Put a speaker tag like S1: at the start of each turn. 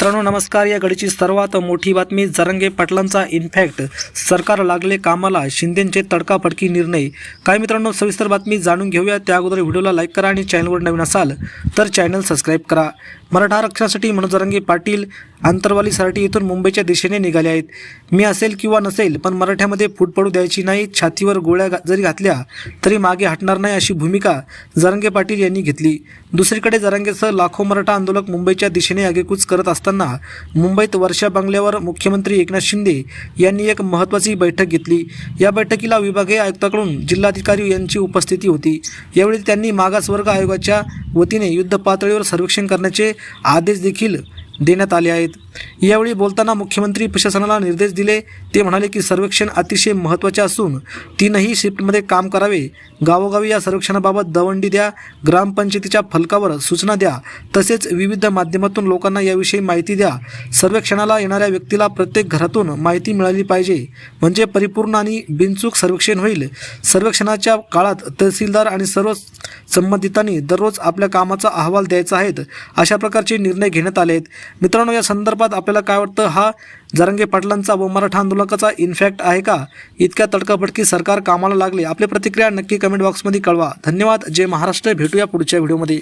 S1: मित्रांनो नमस्कार. या घडीची सर्वात मोठी बातमी जरंगे पाटलांचा इनफॅक्ट सरकार लागले कामाला शिंदेचे तडकाफडकी निर्णय. काय मित्रांनो सविस्तर बातमी जाणून घेऊया. त्या अगोदर व्हिडिओला लाईक करा आणि चॅनलवर नवीन असाल तर चॅनल सबस्क्राईब करा. मराठा आरक्षणासाठी मनोज जरंगे पाटील आंतरवाली सराटी इथून मुंबईच्या दिशेने निघाले आहेत. मी असेल किंवा नसेल पण मराठ्यामध्ये फूट पडू द्यायची नाही छातीवर गोळ्या जरी घातल्या तरी मागे हटणार नाही अशी भूमिका जरंगे पाटील यांनी घेतली. दुसरीकडे जरंगेसह लाखो मराठा आंदोलक मुंबईच्या दिशेने आगेकूच करत असतात. असताना मुंबईत वर्षा बंगल्यावर मुख्यमंत्री एकनाथ शिंदे यांनी एक महत्त्वाची बैठक घेतली. या बैठकीला विभागीय आयुक्ताकडून जिल्हाधिकारी यांची उपस्थिती होती. यावेळी त्यांनी मागासवर्ग आयोगाच्या वतीने युद्ध पातळीवर सर्वेक्षण करण्याचे आदेश देखील देण्यात आले आहेत. यावेळी बोलताना मुख्यमंत्री प्रशासनाला निर्देश दिले. ते म्हणाले की सर्वेक्षण अतिशय महत्त्वाचे असून तीनही शिफ्टमध्ये काम करावे. गावोगावी या सर्वेक्षणाबाबत दवंडी द्या. ग्रामपंचायतीच्या फलकावर सूचना द्या. तसेच विविध माध्यमातून लोकांना याविषयी माहिती द्या. सर्वेक्षणाला येणाऱ्या व्यक्तीला प्रत्येक घरातून माहिती मिळाली पाहिजे. म्हणजे परिपूर्ण आणि बिनचूक सर्वेक्षण होईल. सर्वेक्षणाच्या काळात तहसीलदार आणि सर्व संबंधितांनी दररोज आपल्या कामाचा अहवाल द्यायचा आहेत अशा प्रकारचे निर्णय घेण्यात आले आहेत. मित्रांनो या संदर्भात आपल्याला काय वाटतं? हा जरंगे पाटलांचा व मराठा आंदोलकाचा इनफॅक्ट आहे का? इतक्या तडकाफडकी सरकार कामाला लागले. आपली प्रतिक्रिया नक्की कमेंट बॉक्समध्ये कळवा. धन्यवाद. जय महाराष्ट्र. भेटूया पुढच्या व्हिडिओमध्ये